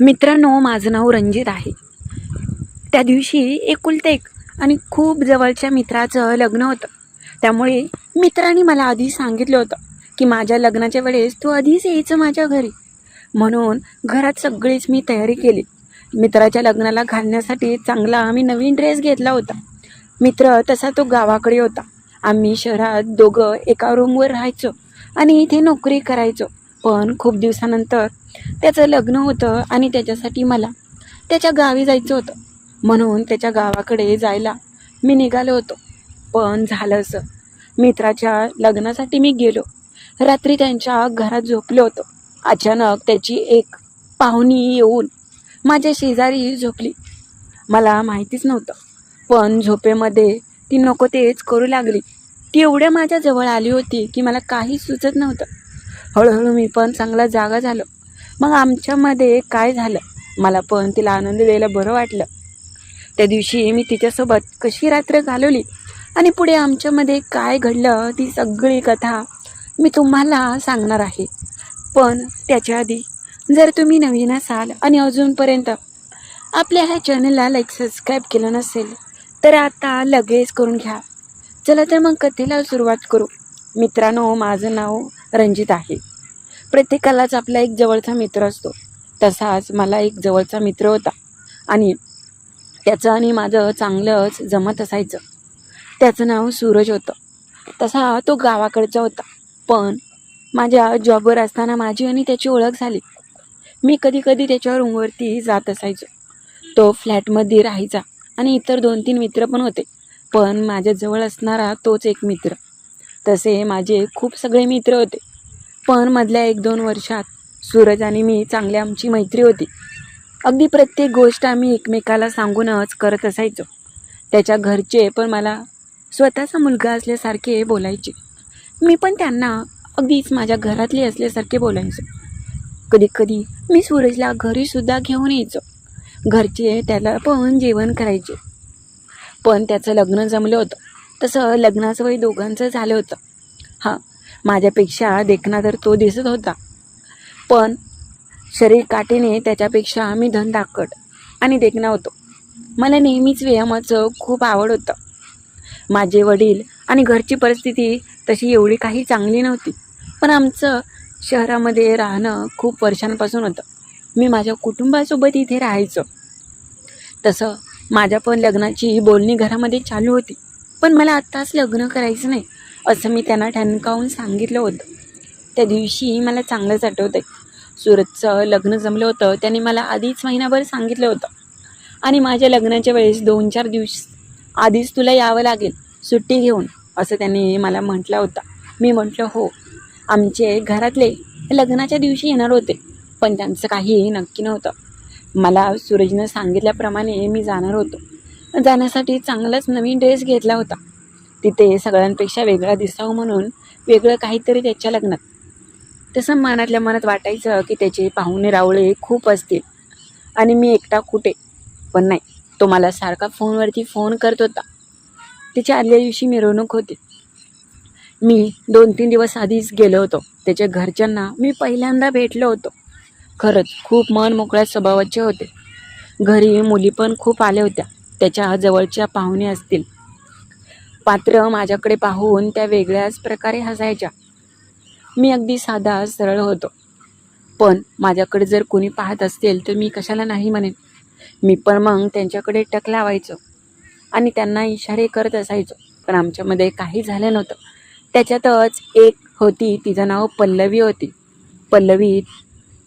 मित्रांनो माझं नाव रंजित आहे. त्या दिवशी एकुलते एक आणि खूप जवळच्या मित्राचं लग्न होतं. त्यामुळे मित्राने मला आधी सांगितलं होतं की माझ्या लग्नाच्या वेळेस तू आधीच यायचं माझ्या घरी. म्हणून घरात सगळीच मी तयारी केली. मित्राच्या लग्नाला घालण्यासाठी चांगला आम्ही नवीन ड्रेस घेतला होता. मित्र तसा तो गावाकडे होता. आम्ही शहरात दोघं एका रूमवर राहायचो आणि इथे नोकरी करायचो. पण खूप दिवसानंतर त्याचं लग्न होतं आणि त्याच्यासाठी मला त्याच्या गावी जायचं होतं. म्हणून त्याच्या गावाकडे जायला मी निघालो होतो. पण झालं असं. मित्राच्या लग्नासाठी मी गेलो. रात्री त्यांच्या घरात झोपलो होतो. अचानक त्याची एक पाहुणी येऊन माझ्या शेजारी झोपली. मला माहितीच नव्हतं. पण झोपेमध्ये ती नको तेच करू लागली. ती एवढ्या माझ्या जवळ आली होती की मला काही सुचत नव्हतं. हळूहळू मी पण चांगला जागा झालो. मग आमच्यामध्ये काय झालं? मला पण तिला आनंद द्यायला बरं वाटलं. त्या दिवशी मी तिच्यासोबत कशी रात्र घालवली? आणि पुढे आमच्यामध्ये काय घडलं ती सगळी कथा मी तुम्हाला सांगणार आहे. पण त्याच्या आधी जर तुम्ही नवीन असाल आणि अजूनपर्यंत आपल्या ह्या चॅनलला लाईक सबस्क्राईब केलं नसेल तर आता लगेच करून घ्या. चला तर मग कथेला सुरुवात करू. मित्रांनो माझं नाव रंजित आहे. प्रत्येकालाच आपला एक जवळचा मित्र असतो. तसाच मला एक जवळचा मित्र होता. आणि त्याचं आणि माझं चांगलंच जमत असायचं. त्याचं नाव सूरज होतं. तसा तो गावाकडचा होता. पण माझ्या जॉबवर असताना माझी आणि त्याची ओळख झाली. मी कधी कधी त्याच्या रूमवरती जात असायचो. तो फ्लॅटमध्ये राहायचा. आणि इतर दोन तीन मित्र पण होते. पण माझ्याजवळ असणारा तोच एक मित्र. तसे माझे खूप सगळे मित्र होते. पण मधल्या एक दोन वर्षात सूरज आणि मी चांगली आमची मैत्री होती. अगदी प्रत्येक गोष्ट आम्ही एकमेकाला सांगूनच करत असायचो. त्याच्या घरचे पण मला स्वतःचा मुलगा असल्यासारखे बोलायचे. मी पण त्यांना अगदीच माझ्या घरातले असल्यासारखे बोलायचो. कधी कधी मी सूरजला घरीसुद्धा घेऊन यायचो. घरचे त्याला पण जेवण करायचे. पण त्याचं लग्न जमलं होतं. तसं लग्नाचं वय दोघांचं झालं होतं. हां माझ्यापेक्षा देखणा तर तो दिसत होता. पण शरीर काठीने त्याच्यापेक्षा मी धनधाकट आणि देखणा होतो. मला नेहमीच व्यायामाचं खूप आवड होतं. माझे वडील आणि घरची परिस्थिती तशी एवढी काही चांगली नव्हती पण आमचं शहरामध्ये राहणं खूप वर्षांपासून होतं. मी माझ्या कुटुंबासोबत इथे राहायचो. तसं माझ्या पण लग्नाची बोलणी घरामध्ये चालू होती. पण मला आत्ताच लग्न करायचं नाही असं मी त्यांना ठणकावून सांगितलं होतं. त्या दिवशी मला चांगलंच आठवतं आहे सुरतचं लग्न जमलं होतं त्याने मला आधीच महिनाभर सांगितलं होतं. आणि माझ्या लग्नाच्या वेळेस दोन चार दिवस आधीच तुला यावं लागेल सुट्टी घेऊन असं त्यांनी मला म्हटलं होतं. मी म्हटलं हो आमचे घरातले लग्नाच्या दिवशी येणार होते पण त्यांचं काही नक्की नव्हतं. मला सूरजनं सांगितल्याप्रमाणे मी जाणार होतो. जाण्यासाठी चांगलाच नवीन ड्रेस घेतला होता. तिथे सगळ्यांपेक्षा वेगळा दिसावं म्हणून वेगळं काहीतरी त्याच्या लग्नात. तसं मनातल्या मनात वाटायचं की त्याचे पाहुणे रावळे खूप असतील. आणि मी एकटा कुठे? पण नाही तो मला सारखा फोनवरती फोन करत होता. त्याच्या आदल्या दिवशी मिरवणूक होती. मी दोन तीन दिवस आधीच गेलो होतो. त्याच्या घरच्यांना मी पहिल्यांदा भेटलो होतो. खरंच खूप मन मोकळ्या स्वभावाचे होते. घरी मुली पण खूप आल्या होत्या. त्याच्या जवळच्या पाहुणे असतील. पात्र माझ्याकडे पाहून त्या वेगळ्याच प्रकारे हसायच्या. मी अगदी साधा सरळ होतो. पण माझ्याकडे जर कोणी पाहत असतील तर मी कशाला नाही म्हणेन. मी पण मग त्यांच्याकडे टक लावायचो आणि त्यांना इशारे करत असायचो. पण आमच्यामध्ये काही झालं नव्हतं. त्याच्यातच एक होती तिचं नाव पल्लवी होती. पल्लवी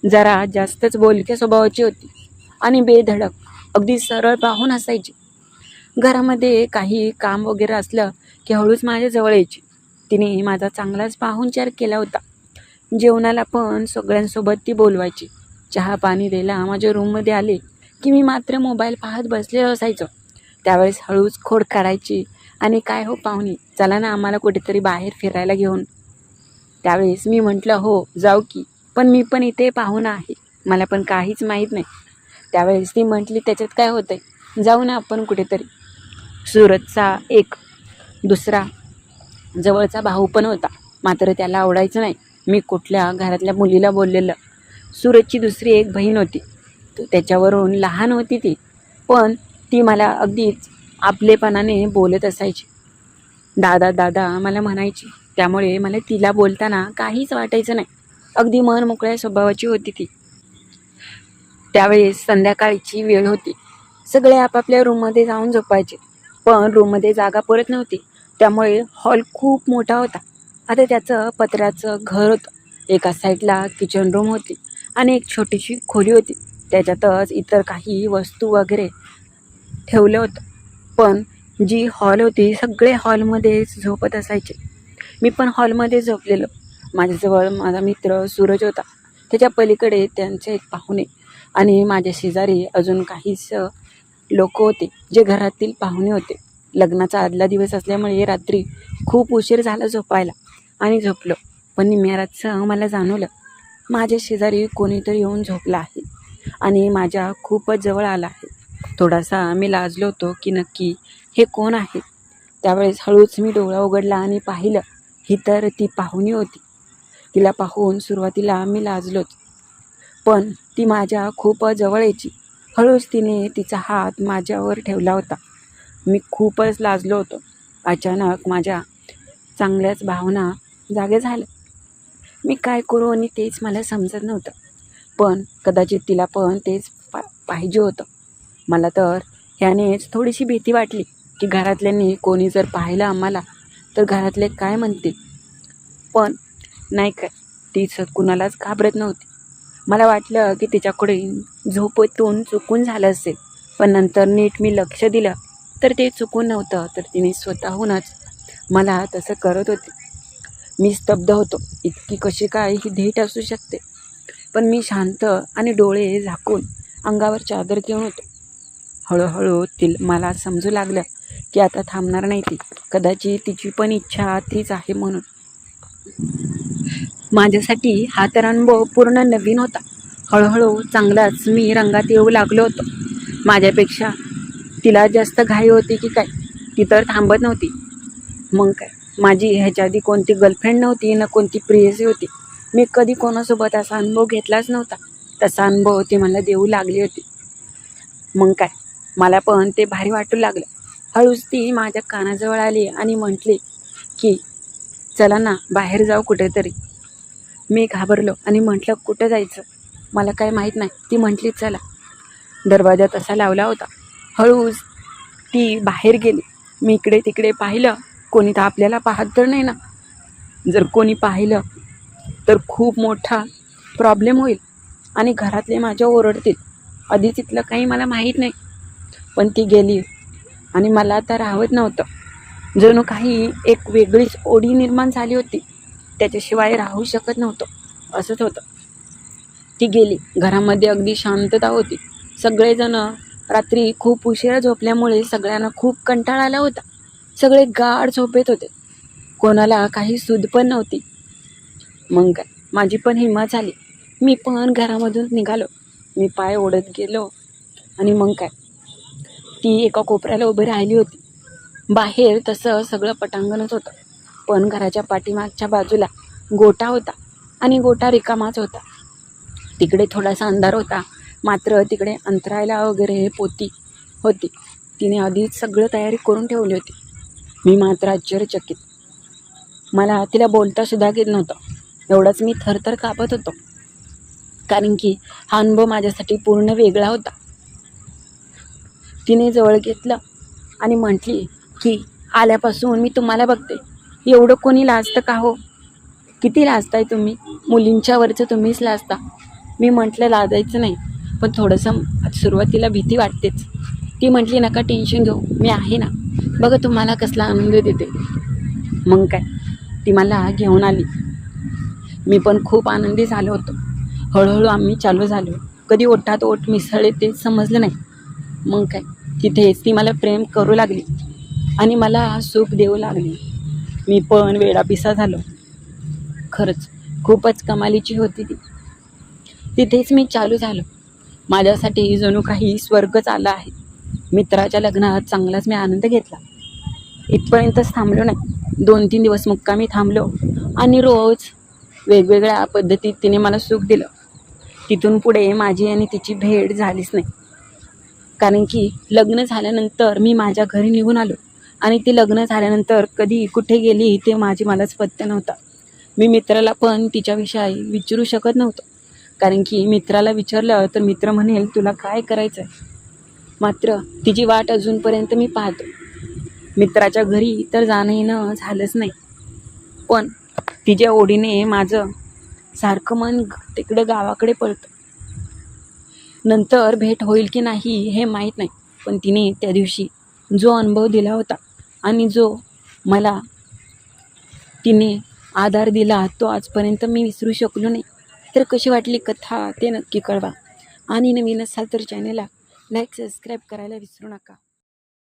जरा जास्तच बोलक्या स्वभावाची होती आणि बेधडक. अगदी सरळ पाहून असायची. घरामध्ये काही काम वगैरे असलं की हळूच माझ्याजवळ यायची. तिने माझा चांगलाच पाहुणचार केला होता. जेवणाला पण सगळ्यांसोबत ती बोलवायची. चहा पाणी द्यायला माझ्या रूममध्ये आले की मी मात्र मोबाईल पाहत बसलेलं असायचं. त्यावेळेस हळूच खोड काढायची आणि काय हो पाहुणी चला ना आम्हाला कुठेतरी बाहेर फिरायला घेऊन. त्यावेळेस मी म्हटलं हो जाऊ की. पण मी पण इथे पाहुणा आहे. मला पण काहीच माहीत नाही. त्यावेळेस ती म्हटली त्याच्यात काय होतं आहे जाऊ ना आपण कुठेतरी. सुरतचा एक दुसरा जवळचा भाऊ पण होता. मात्र त्याला आवडायचं नाही. मी कुठल्या घरातल्या मुलीला बोललेलं. सुरतची दुसरी एक बहीण होती. त- त्याच्यावरून लहान होती ती. पण ती मला अगदीच आपलेपणाने बोलत असायची. दादा दादा मला म्हणायची. त्यामुळे मला तिला बोलताना काहीच वाटायचं नाही. अगदी मन मोकळ्या स्वभावाची होती ती. त्यावेळेस संध्याकाळची वेळ होती. सगळे आपापल्या रूममध्ये जाऊन झोपायचे. पण रूममध्ये जागा परत नव्हती. त्यामुळे हॉल खूप मोठा होता. आता त्याचं पत्र्याचं घर होतं. एका साईडला किचन रूम होती आणि एक छोटीशी खोली होती. त्याच्यातच इतर काही वस्तू वगैरे ठेवलं होतं. पण जी हॉल होती सगळे हॉलमध्येच झोपत असायचे. मी पण हॉलमध्ये झोपलेलो. माझ्याजवळ माझा मित्र सूरज होता. त्याच्या पलीकडे त्यांचे एक पाहुणे आणि माझ्या शेजारी अजून काहीच लोक होते जे घरातील पाहुणे होते. लग्नाचा आदला दिवस असल्यामुळे रात्री खूप उशीर झाला झोपायला आणि झोपलो. पण निम्यारातचं मला जाणवलं माझ्या शेजारी कोणीतरी येऊन झोपला आहे आणि माझ्या खूपच जवळ आला आहे. थोडासा मी लाजलो होतो की नक्की हे कोण आहे? त्यावेळेस हळूच मी डोळा उघडला आणि पाहिलं ही तर ती पाहुणी होती. तिला पाहून सुरुवातीला मी लाजलोच. पण ती माझ्या खूप जवळ यायची हळूच तिने तिचा हात माझ्यावर ठेवला होता. मी खूपच लाजलो होतो. अचानक माझ्या चांगल्याच भावना जागे झाल्या. मी काय करू आणि तेच मला समजत नव्हतं. पण कदाचित तिला पण तेच पा पाहिजे होतं. मला तर ह्यानेच थोडीशी भीती वाटली की घरातल्यांनी कोणी जर पाहिलं आम्हाला तर घरातले काय म्हणतील? पण नाही काय ती तीच कुणालाच घाबरत नव्हती. मला वाटलं की तिच्याकडे झोपेतून चुकून झालं असेल. पण नंतर नीट मी लक्ष दिलं तर ते चुकून नव्हतं तर तिने स्वतःहूनच मला तसं करत होते. मी स्तब्ध होतो. इतकी कशी काय ही धीट असू शकते? पण मी शांत आणि डोळे झाकून अंगावर चादर घेऊन होतो. हळूहळू ती मला समजू लागलं की आता थांबणार नाही ती. कदाचित तिची पण इच्छा तीच आहे म्हणून. माझ्यासाठी हा तर अनुभव पूर्ण नवीन होता. हळूहळू चांगलाच मी रंगात येऊ लागलो होतो. माझ्यापेक्षा तिला जास्त घाई होती की काय? ती तर थांबत नव्हती. मग काय? माझी ह्याच्या आधी कोणती गर्लफ्रेंड नव्हती ना कोणती प्रियसी होती. मी कधी कोणासोबत असा अनुभव घेतलाच नव्हता. तसा अनुभव ती मला देऊ लागली होती. मग काय? मला पण ते भारी वाटू लागलं. हळूच ती माझ्या कानाजवळ आली आणि म्हटली की चला ना बाहेर जाऊ कुठेतरी. मी घाबरलो आणि म्हटलं कुठं जायचं? मला काय माहीत नाही. ती म्हटली चला. दरवाजा तसा लावला होता. हळूच ती बाहेर गेली. मी इकडे तिकडे पाहिलं. कोणी तर आपल्याला पाहत तर नाही ना. जर कोणी पाहिलं तर खूप मोठा प्रॉब्लेम होईल आणि घरातले माझ्या ओरडतील. आधी तिथलं काही मला माहीत नाही. पण ती गेली आणि मला आता राहत नव्हतं. जणू काही एक वेगळीच ओढी निर्माण झाली होती. त्याच्याशिवाय राहू शकत नव्हतं. असंच होतं. ती गेली. घरामध्ये अगदी शांतता होती. सगळेजण रात्री खूप उशिरा झोपल्यामुळे सगळ्यांना खूप कंटाळा आला होता. सगळे गाढ झोपेत होते. कोणाला काही सूद पण नव्हती. मग काय? माझी पण हिंमत झाली. मी पण घरामधून निघालो. मी पाय ओढत गेलो. आणि मग काय? ती एका कोपऱ्याला उभी राहिली होती. बाहेर तसं सगळं पटांगणच होतं. पण घराच्या पाठीमागच्या बाजूला गोटा होता आणि गोटा रिकामाच होता. तिकडे थोडासा अंधार होता. मात्र तिकडे अंतरायला वगैरे पोती होती. तिने आधीच सगळं तयारी करून ठेवली होती. मी मात्र आश्चर्यचकित. मला तिला बोलतासुद्धा घेत नव्हतं. एवढंच मी थरथर कापत होतो. कारण की हा अनुभव माझ्यासाठी पूर्ण वेगळा होता. तिने जवळ घेतलं आणि म्हटली की आल्यापासून मी तुम्हाला बघते. एवढं कोणी लाजतं का हो? किती लाजताय तुम्ही? मुलींच्यावरचं तुम्हीच लाजता. मी म्हटलं लाजायचं नाही. पण थोडंसं सुरुवातीला भीती वाटतेच. ती म्हटली नका टेन्शन घेऊ. मी आहे ना. बघा तुम्हाला कसला आनंद देते. मग काय? ती मला घेऊन आली. मी पण खूप आनंदी झालो होतो. हळूहळू आम्ही चालू झालो. कधी ओठात ओठ मिसळले ते समजलं नाही. मग काय? तिथेच ती मला प्रेम करू लागली. आणि मला सुख देऊ लागली. मी पण वेडापिसा झालो. खरंच खूपच कमालीची होती ती. तिथेच मी चालू झालो. माझ्यासाठी जणू काही स्वर्गच आला आहे. मित्राच्या लग्नात चांगलाच मी आनंद घेतला. इथपर्यंतच थांबलो नाही. दोन तीन दिवस मुक्कामी थांबलो आणि रोज वेगवेगळ्या पद्धतीत तिने मला सुख दिलं. तिथून पुढे माझी आणि तिची भेट झालीच नाही. कारण की लग्न झाल्यानंतर मी माझ्या घरी निघून आलो. आणि ती लग्न झाल्यानंतर कधी कुठे गेली ते माझी मलाच पत्य नव्हता. मी मित्राला पण तिच्याविषयी विचारू शकत नव्हतो. कारण की मित्राला विचारलं तर मित्र म्हणेल तुला काय करायचं आहे मात्र तिची वाट अजूनपर्यंत मी पाहतो. मित्राच्या घरी तर जाणं येणं झालंच नाही. पण तिच्या ओढीने माझं सारखं मन तिकडं गावाकडे पळतं. नंतर भेट होईल की नाही हे माहीत नाही. पण तिने त्या दिवशी जो अनुभव दिला होता आणि जो मला तिने आधार दिला तो आजपर्यंत मी विसरू शकलो नाही. तर कशी वाटली कथा? ते नक्की कळवा. आणि नवीन असाल तर चॅनेलला लाईक सबस्क्राईब करायला विसरू नका.